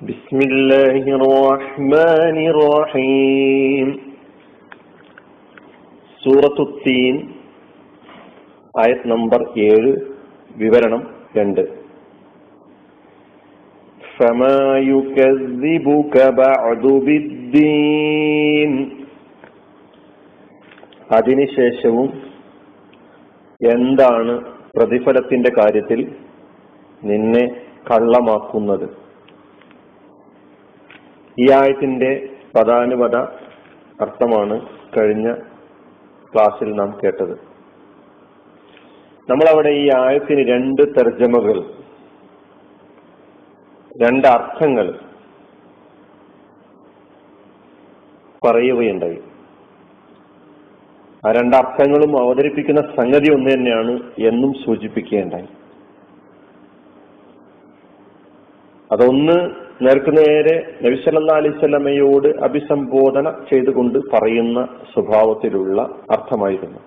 بسم الله الرحمن الرحيم സൂറത്തു തീൻ ആയത് നമ്പർ ഏഴ് വിവരണം രണ്ട് فما يكذبك بعد بالدين അതിനുശേഷവും എന്താണ് പ്രതിഫലത്തിന്റെ കാര്യത്തിൽ നിന്നെ കള്ളമാക്കുന്നത് ഈ ആയത്തിന്റെ പദാനുപത അർത്ഥമാണ് കഴിഞ്ഞ ക്ലാസ്സിൽ നാം കേട്ടത്. നമ്മൾ അവിടെ ഈ ആയത്തിന് രണ്ട് തർജമകൾ രണ്ട് അർത്ഥങ്ങൾ പറയുകയുണ്ടായി. ആ രണ്ടർത്ഥങ്ങളും അവതരിപ്പിക്കുന്ന സംഗതി ഒന്ന് തന്നെയാണ് എന്നും സൂചിപ്പിക്കുകയുണ്ടായി. അതൊന്ന് നേർക്കുനേരെ നബിസല്ലാ അലൈവല്ലമയോട് അഭിസംബോധന ചെയ്തുകൊണ്ട് പറയുന്ന സ്വഭാവത്തിലുള്ള അർത്ഥമായിരുന്നു.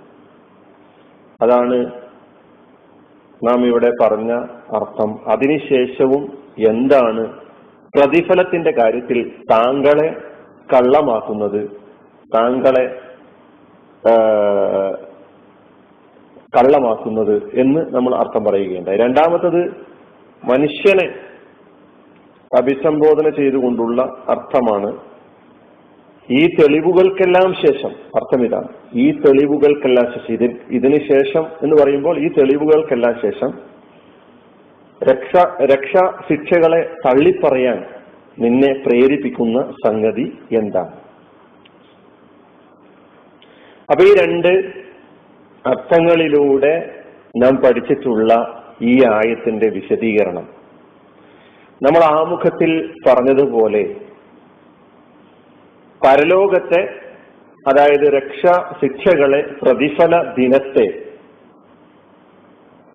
അതാണ് നാം ഇവിടെ പറഞ്ഞ അർത്ഥം. അതിനുശേഷവും എന്താണ് പ്രതിഫലത്തിന്റെ കാര്യത്തിൽ താങ്കളെ കള്ളമാക്കുന്നത്? താങ്കളെ കള്ളമാക്കുന്നത് എന്ന് നമ്മൾ അർത്ഥം പറയുകയുണ്ടായി. രണ്ടാമത്തത് മനുഷ്യനെ അഭിസംബോധന ചെയ്തുകൊണ്ടുള്ള അർത്ഥമാണ് ഈ തെളിവുകൾക്കെല്ലാം ശേഷം അർത്ഥം ഇതാണ് ഈ തെളിവുകൾക്കെല്ലാം ശേഷം ഇതിന് ഇതിന് ശേഷം എന്ന് പറയുമ്പോൾ ഈ തെളിവുകൾക്കെല്ലാം ശേഷം രക്ഷ രക്ഷ ശിക്ഷകളെ തള്ളിപ്പറയാൻ നിന്നെ പ്രേരിപ്പിക്കുന്ന സംഗതി എന്താണ്? അപ്പൊ ഈ രണ്ട് അർത്ഥങ്ങളിലൂടെ നാം പഠിച്ചിട്ടുള്ള ഈ ആയത്തിന്റെ വിശദീകരണം. നമ്മൾ ആമുഖത്തിൽ പറഞ്ഞതുപോലെ പരലോകത്തെ അതായത് രക്ഷാ ശിക്ഷകളെ പ്രതിഫല ദിനത്തെ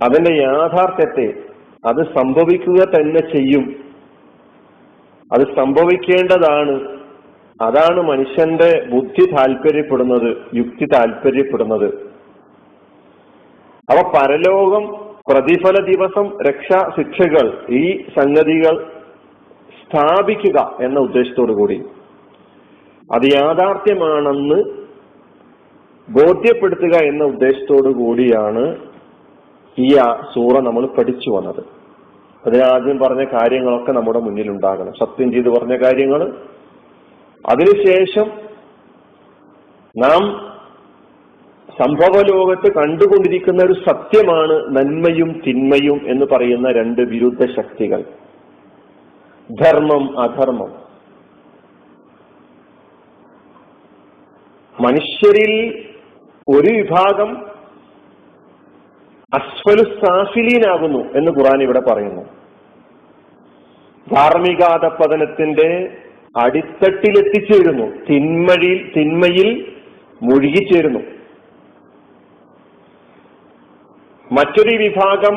അതിന്റെ യാഥാർത്ഥ്യത്തെ അത് സംഭവിക്കുക തന്നെ ചെയ്യും. അത് സംഭവിക്കേണ്ടതാണ്. അതാണ് മനുഷ്യന്റെ ബുദ്ധി താല്പര്യപ്പെടുന്നത് യുക്തി താല്പര്യപ്പെടുന്നത്. അവ പരലോകം പ്രതിഫല ദിവസം രക്ഷാ ശിക്ഷകൾ ഈ സംഗതികൾ സ്ഥാപിക്കുക എന്ന ഉദ്ദേശത്തോടു കൂടി അത് യാഥാർത്ഥ്യമാണെന്ന് ബോധ്യപ്പെടുത്തുക എന്ന ഉദ്ദേശത്തോടു കൂടിയാണ് ഈ സൂറ നമ്മൾ പഠിച്ചു വന്നത്. അതിനാദ്യം പറഞ്ഞ കാര്യങ്ങളൊക്കെ നമ്മുടെ മുന്നിൽ ഉണ്ടാകണം സത്യം ചെയ്ത് പറഞ്ഞ കാര്യങ്ങൾ അതിനുശേഷം നാം സംഭവ ലോകത്ത് കണ്ടുകൊണ്ടിരിക്കുന്ന ഒരു സത്യമാണ് നന്മയും തിന്മയും എന്ന് പറയുന്ന രണ്ട് വിരുദ്ധ ശക്തികൾ. ധർമ്മം അധർമ്മം. മനുഷ്യരിൽ ഒരു വിഭാഗം അസ്ഫലു സാഫിലീനാകുന്നു എന്ന് ഖുറാൻ ഇവിടെ പറയുന്നു. ധാർമ്മികാധപതനത്തിന്റെ അടിത്തട്ടിലെത്തിച്ചേരുന്നു. തിന്മയിൽ തിന്മയിൽ മുഴുകിച്ചേരുന്നു. മറ്റൊരു വിഭാഗം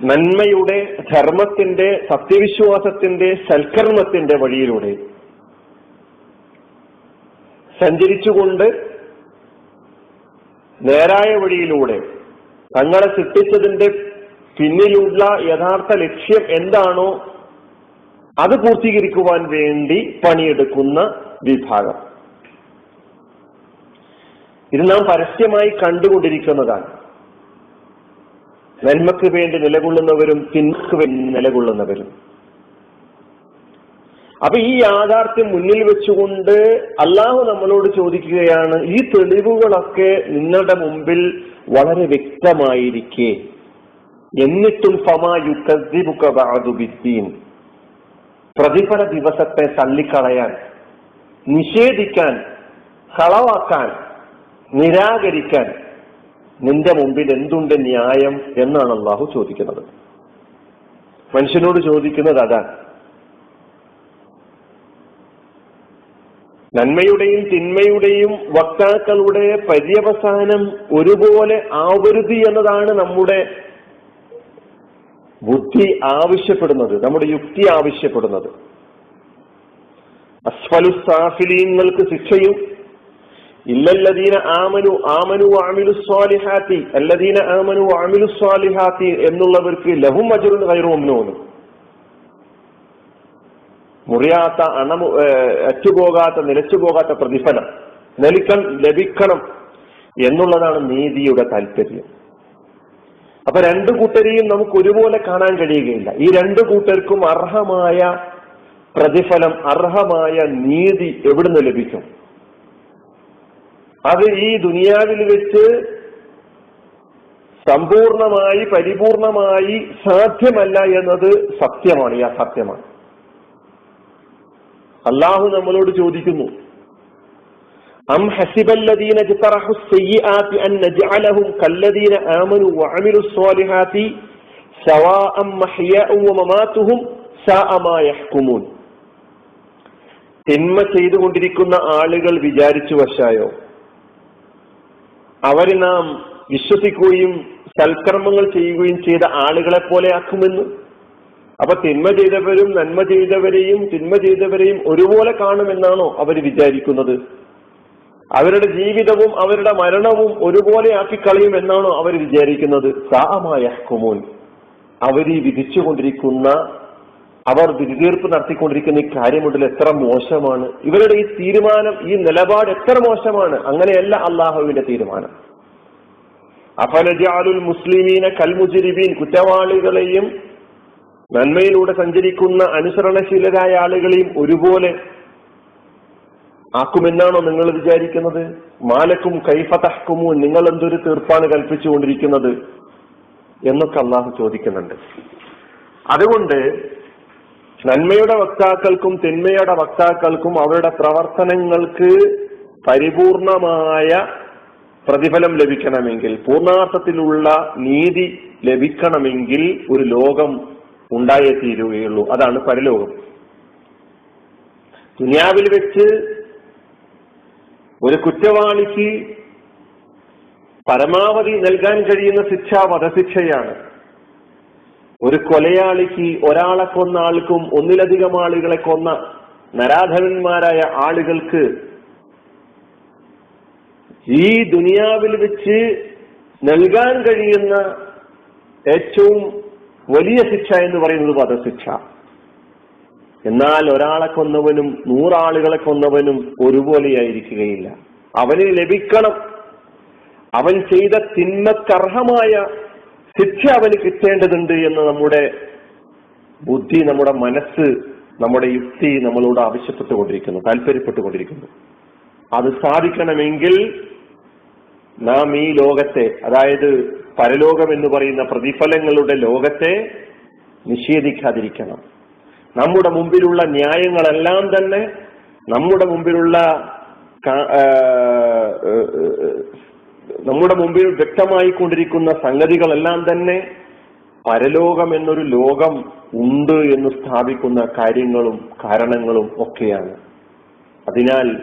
നന്മയുടെ ധർമ്മത്തിന്റെ സത്യവിശ്വാസത്തിന്റെ സൽക്കർമ്മത്തിന്റെ വഴിയിലൂടെ സഞ്ചരിച്ചുകൊണ്ട് നേരായ വഴിയിലൂടെ തങ്ങളെ സൃഷ്ടിച്ചതിന്റെ പിന്നിലുള്ള യഥാർത്ഥ ലക്ഷ്യം എന്താണോ അത് പൂർത്തീകരിക്കുവാൻ വേണ്ടി പണിയെടുക്കുന്ന വിഭാഗം. ഇത് നാം പരസ്യമായി കണ്ടുകൊണ്ടിരിക്കുന്നതാണ്. നന്മക്ക് വേണ്ടി നിലകൊള്ളുന്നവരും തിന്മക്ക് വേണ്ടി നിലകൊള്ളുന്നവരും. അപ്പൊ ഈ യാഥാർത്ഥ്യം മുന്നിൽ വെച്ചുകൊണ്ട് അള്ളാഹു നമ്മളോട് ചോദിക്കുകയാണ് ഈ തെളിവുകളൊക്കെ നിങ്ങളുടെ മുമ്പിൽ വളരെ വ്യക്തമായിരിക്കെ. എന്നിട്ടും ഫമാ യുക്കദ്ദിബുക്കീൻ പ്രതിഫല ദിവസത്തെ തള്ളിക്കളയാൻ നിഷേധിക്കാൻ കളവാക്കാൻ നിരാകരിക്കാൻ നിന്റെ മുമ്പിൽ എന്തുണ്ട് ന്യായം എന്നാണ് അള്ളാഹു ചോദിക്കുന്നത്. മനുഷ്യനോട് ചോദിക്കുന്നത് അതാണ് നന്മയുടെയും തിന്മയുടെയും വക്താക്കളുടെ പര്യവസാനം ഒരുപോലെ ആവരുതി എന്നതാണ് നമ്മുടെ ബുദ്ധി ആവശ്യപ്പെടുന്നത് നമ്മുടെ യുക്തി ആവശ്യപ്പെടുന്നത്. അസ്ഫലുസാഫിലീങ്ങൾക്ക് ശിക്ഷയും ആമനു ആമനു ആമിലു സ്വാലിഹാത്തി അല്ലദീന ആമനു ആമിലു സ്വാലിഹാത്തി എന്നുള്ളവർക്ക് ലഹും അജുറുൻ കയറുമെന്നോന്നും മുറിയാത്ത അണമു അറ്റുപോകാത്ത നിലച്ചുപോകാത്ത പ്രതിഫലം നിലിക്ക ലഭിക്കണം എന്നുള്ളതാണ് നീതിയുടെ താല്പര്യം. അപ്പൊ രണ്ടു കൂട്ടരെയും നമുക്ക് ഒരുപോലെ കാണാൻ കഴിയുകയില്ല. ഈ രണ്ടു കൂട്ടർക്കും അർഹമായ പ്രതിഫലം അർഹമായ നീതി എവിടുന്ന് ലഭിക്കും? അത് ഈ ദുനിയാവിൽ വെച്ച് സമ്പൂർണമായി പരിപൂർണമായി സാധ്യമല്ല എന്നത് സത്യമാണ് ഈ അസത്യമാണ് അള്ളാഹു നമ്മളോട് ചോദിക്കുന്നു അം ഹസിബല്ലദീന ജ്തറഹു സയ്യിആതി അൻ നജ്അലഹും കല്ലദീന ആമനു വഅമിലു സ്വാലിഹാതി സവാഅം മഹ്യാഉം വമമാതുഹും സാഅ മാ യഹ്കുമൂൻ. തിന്മ ചെയ്തുകൊണ്ടിരിക്കുന്ന ആളുകൾ വിചാരിച്ചു വശായോ? അവരെ നാം വിശ്വസിക്കുകയും സൽക്കർമ്മങ്ങൾ ചെയ്യുകയും ചെയ്ത ആളുകളെ പോലെ ആക്കുമെന്ന് അപ്പൊ തിന്മ ചെയ്തവരും നന്മ ചെയ്തവരെയും തിന്മ ചെയ്തവരെയും ഒരുപോലെ കാണുമെന്നാണോ അവർ വിചാരിക്കുന്നത്? അവരുടെ ജീവിതവും അവരുടെ മരണവും ഒരുപോലെ ആക്കി കളയും എന്നാണോ അവർ വിചാരിക്കുന്നത്? സാമായ കുമോൻ അവർ വിധിച്ചുകൊണ്ടിരിക്കുന്ന അവർ ദുരിതീർപ്പ് നടത്തിക്കൊണ്ടിരിക്കുന്ന ഈ കാര്യമുണ്ടല്ലോ എത്ര മോശമാണ്. ഇവരുടെ ഈ തീരുമാനം ഈ നിലപാട് എത്ര മോശമാണ്. അങ്ങനെയല്ല അള്ളാഹുവിന്റെ തീരുമാനം. അഫലജാലുൽ മുസ്ലിമീന കൽമുജിരിബീൻ കുറ്റവാളികളെയും നന്മയിലൂടെ സഞ്ചരിക്കുന്ന അനുസരണശീലരായ ആളുകളെയും ഒരുപോലെ ആക്കുമെന്നാണോ നിങ്ങൾ വിചാരിക്കുന്നത്? മാലക്കും കൈഫതഹ്കുമു നിങ്ങൾ എന്തൊരു തീർപ്പാണ് കൽപ്പിച്ചുകൊണ്ടിരിക്കുന്നത് എന്നൊക്കെ അള്ളാഹു ചോദിക്കുന്നുണ്ട്. അതുകൊണ്ട് നന്മയുടെ വക്താക്കൾക്കും തിന്മയുടെ വക്താക്കൾക്കും അവരുടെ പ്രവർത്തനങ്ങൾക്ക് പരിപൂർണമായ പ്രതിഫലം ലഭിക്കണമെങ്കിൽ പൂർണാർത്ഥത്തിലുള്ള നീതി ലഭിക്കണമെങ്കിൽ ഒരു ലോകം ഉണ്ടായേ തീരുകയുള്ളൂ. അതാണ് പരലോകം. ദുനിയാവിൽ വെച്ച് ഒരു കുറ്റവാളിക്ക് പരമാവധി നൽകാൻ കഴിയുന്ന ശിക്ഷ വധശിക്ഷയാണ്. ഒരു കൊലയാളിക്ക് ഒരാളെ കൊന്ന ആൾക്കും ഒന്നിലധികം ആളുകളെ കൊന്ന നരാധവന്മാരായ ആളുകൾക്ക് ഈ ദുനിയാവിൽ വെച്ച് നൽകാൻ കഴിയുന്ന ഏറ്റവും വലിയ ശിക്ഷ എന്ന് പറയുന്നത് വധശിക്ഷ. എന്നാൽ ഒരാളെ കൊന്നവനും നൂറാളുകളെ കൊന്നവനും ഒരുപോലെയായിരിക്കുകയില്ല. അവന് ലഭിക്കണം. അവൻ ചെയ്ത തിന്മക്കർഹമായ ശിക്ഷ അവന് കിട്ടേണ്ടതുണ്ട് എന്ന് നമ്മുടെ ബുദ്ധി നമ്മുടെ മനസ്സ് നമ്മുടെ യുക്തി നമ്മളോട് ആവശ്യപ്പെട്ടുകൊണ്ടിരിക്കുന്നു താല്പര്യപ്പെട്ടുകൊണ്ടിരിക്കുന്നു. അത് സാധിക്കണമെങ്കിൽ നാം ഈ ലോകത്തെ അതായത് പരലോകം എന്ന് പറയുന്ന പ്രതിഫലങ്ങളുടെ ലോകത്തെ നിഷേധിക്കാതിരിക്കണം. നമ്മുടെ മുമ്പിലുള്ള ന്യായങ്ങളെല്ലാം തന്നെ നമ്മുടെ മുമ്പിലുള്ള നമ്മുടെ മുമ്പിൽ വ്യക്തമായി കൊണ്ടിരിക്കുന്ന സംഗതികളെല്ലാം തന്നെ പരലോകം എന്നൊരു ലോകം ഉണ്ട് എന്ന് സ്ഥാപിക്കുന്ന കാര്യങ്ങളും കാരണങ്ങളും ഒക്കെയാണ്. അതിനാൽ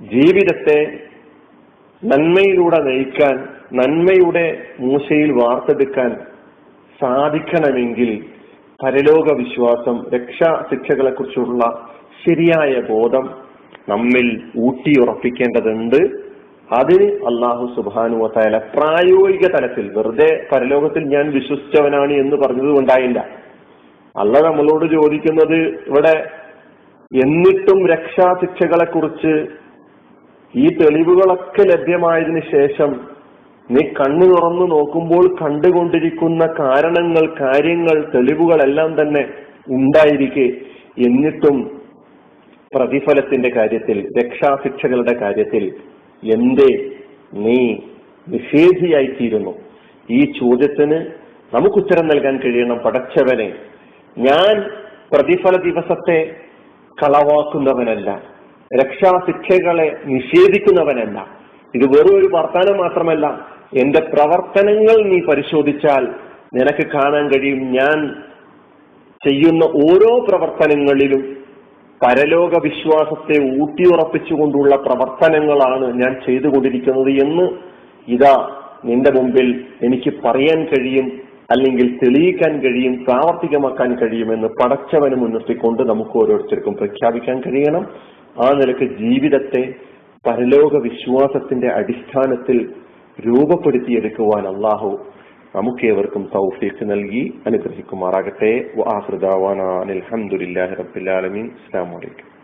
ജീവിതത്തെ നന്മയിലൂടെ നയിക്കാൻ നന്മയുടെ മൂശയിൽ വാർത്തെടുക്കാൻ സാധിക്കണമെങ്കിൽ പരലോക വിശ്വാസം രക്ഷാ ശിക്ഷകളെ കുറിച്ചുള്ള ശരിയായ ബോധം നമ്മിൽ ഊട്ടിയുറപ്പിക്കേണ്ടതുണ്ട്. അതിന് അള്ളാഹു സുബാനു വത്തായാല പ്രായോഗിക തലത്തിൽ വെറുതെ പരലോകത്തിൽ ഞാൻ വിശ്വസിച്ചവനാണ് എന്ന് പറഞ്ഞത് കൊണ്ടായില്ല അല്ല നമ്മളോട് ചോദിക്കുന്നത് ഇവിടെ എന്നിട്ടും രക്ഷാശിക്ഷകളെ കുറിച്ച് ഈ തെളിവുകളൊക്കെ ലഭ്യമായതിനു ശേഷം നീ കണ്ണു തുറന്നു നോക്കുമ്പോൾ കണ്ടുകൊണ്ടിരിക്കുന്ന കാരണങ്ങൾ കാര്യങ്ങൾ തെളിവുകളെല്ലാം തന്നെ ഉണ്ടായിരിക്കെ എന്നിട്ടും പ്രതിഫലത്തിന്റെ കാര്യത്തിൽ രക്ഷാശിക്ഷകളുടെ കാര്യത്തിൽ എന്തേ നീ നിഷേധിയായിത്തീരുന്നു? ഈ ചോദ്യത്തിന് നമുക്ക് ഉത്തരം നൽകാൻ കഴിയണം പടച്ചവനെ. ഞാൻ പ്രതിഫല ദിവസത്തെ കളവാക്കുന്നവനല്ല രക്ഷാശിക്ഷകളെ നിഷേധിക്കുന്നവനല്ല. ഇത് വെറും ഒരു വർത്തമാനം മാത്രമല്ല. എന്റെ പ്രവർത്തനങ്ങൾ നീ പരിശോധിച്ചാൽ നിനക്ക് കാണാൻ കഴിയും. ഞാൻ ചെയ്യുന്ന ഓരോ പ്രവർത്തനങ്ങളിലും പരലോക വിശ്വാസത്തെ ഊട്ടിയുറപ്പിച്ചുകൊണ്ടുള്ള പ്രവർത്തനങ്ങളാണ് ഞാൻ ചെയ്തുകൊണ്ടിരിക്കുന്നത് എന്ന് ഇതാ നിന്റെ മുമ്പിൽ എനിക്ക് പറയാൻ കഴിയും അല്ലെങ്കിൽ തെളിയിക്കാൻ കഴിയും പ്രാവർത്തികമാക്കാൻ കഴിയുമെന്ന് പടച്ചവന് മുൻനിർത്തിക്കൊണ്ട് നമുക്ക് ഓരോരുത്തർക്കും പ്രഖ്യാപിക്കാൻ കഴിയണം. ആ നിലയ്ക്ക് ജീവിതത്തെ പരലോക വിശ്വാസത്തിന്റെ അടിസ്ഥാനത്തിൽ രൂപപ്പെടുത്തിയെടുക്കുവാൻ അള്ളാഹു നമുക്കേവർക്കും തൗഫീഖ് നൽകി അനുഗ്രഹിക്കുമാറാകട്ടെ. അലഹമുല്ലാ റബ്ബിൽ ആലമീൻ. അസ്സാം വലൈക്കും